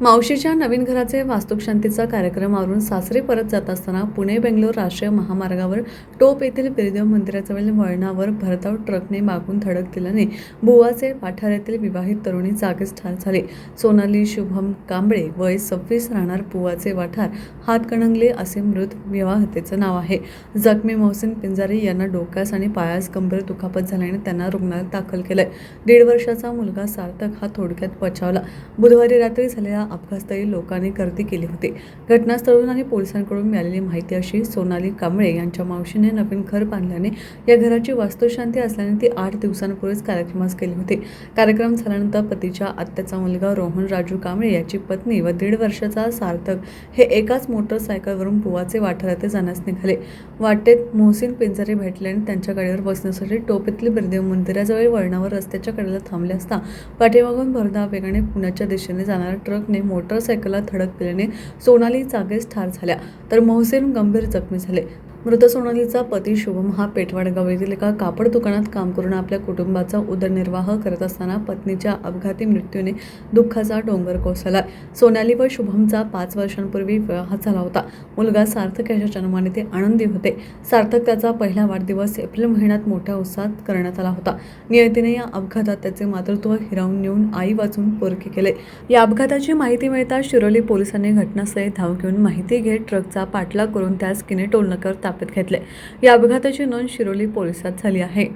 मावशीच्या नवीन घराचे वास्तुशांतीचा कार्यक्रम आवरून सासरी परत जात असताना पुणे बेंगलोर राष्ट्रीय महामार्गावर टोप येथील बिरदेव मंदिराजवळील वळणावर भरधाव ट्रकने मागून धडक दिल्याने बुवाचे पाठाऱ्यातील विवाहित तरुणी जागीच ठार झाले. सोनाली शुभम कांबळे वय सव्वीस राहणार बुवाचे वाठार हातकणंगले असे मृत विवाहतेचं नाव आहे. जखमी मोहसिन पिंजारी यांना डोक्यास आणि पायास गंभीर दुखापत झाल्याने त्यांना रुग्णालयात दाखल केलंय. दीड वर्षाचा मुलगा सार्थक हा थोडक्यात बचावला. बुधवारी रात्री झालेल्या अपघातस्थळी लोकांनी गर्दी केली होती. घटनास्थळून आणि पोलिसांकडून मिळालेली माहिती अशी सोनाली कांबळे यांच्या मावशीने नवीन घर बांधल्याने या घराची वास्तुशांती असल्याने ती आठ दिवसांपूर्वीच कार्यक्रमास केली होती. कार्यक्रम झाल्यानंतर पतीच्या आत्याचा मुलगा रोहन राजू कांबळे याची पत्नी व दीड वर्षाचा सार्थक हे एकाच मोटरसायकलवरून गोवाचे वाठार येथे जाण्यास निघाले. वाटेत मोहसिन पिंजरे भेटल्याने त्यांच्या गाडीवर बसण्यासाठी टोपेतली ब्रदेव मंदिराजवळ वळणावर रस्त्याच्या कडेला थांबले असता पाठीमागून भरधाव वेगाने पुण्याच्या दिशेने जाणारा ट्रक ट्रकने मोटरसायकलला धडक दिल्याने सोनाली जागेच ठार झाल्या तर मोहसेन गंभीर जखमी झाले. मृत सोनालीचा पती शुभम हा पेठवाडगाव येथील एका कापड दुकानात काम करून आपल्या कुटुंबाचा उदरनिर्वाह करत असताना पत्नीच्या अपघाती मृत्यूने दुःखाचा डोंगर कोसळला. सोनाली व शुभमचा पाच वर्षांपूर्वी विवाह झाला होता. मुलगा सार्थक याच्या जन्माने ते आनंदी होते. सार्थक त्याचा पहिला वाढदिवस एप्रिल महिन्यात मोठ्या उत्साहात करण्यात आला होता. नियतीने या अपघातात त्याचे मातृत्व हिरावून नेऊन आई वाचून पोरके केले. या अपघाताची माहिती मिळताच शिरोली पोलिसांनी घटनास्थळी धाव घेऊन माहिती घेत ट्रकचा पाठलाग करून त्यास किने टोलनाक्यावर ताब्यात घेतले या अपघाताची नोंद शिरोली पोलिसात झाली आहे.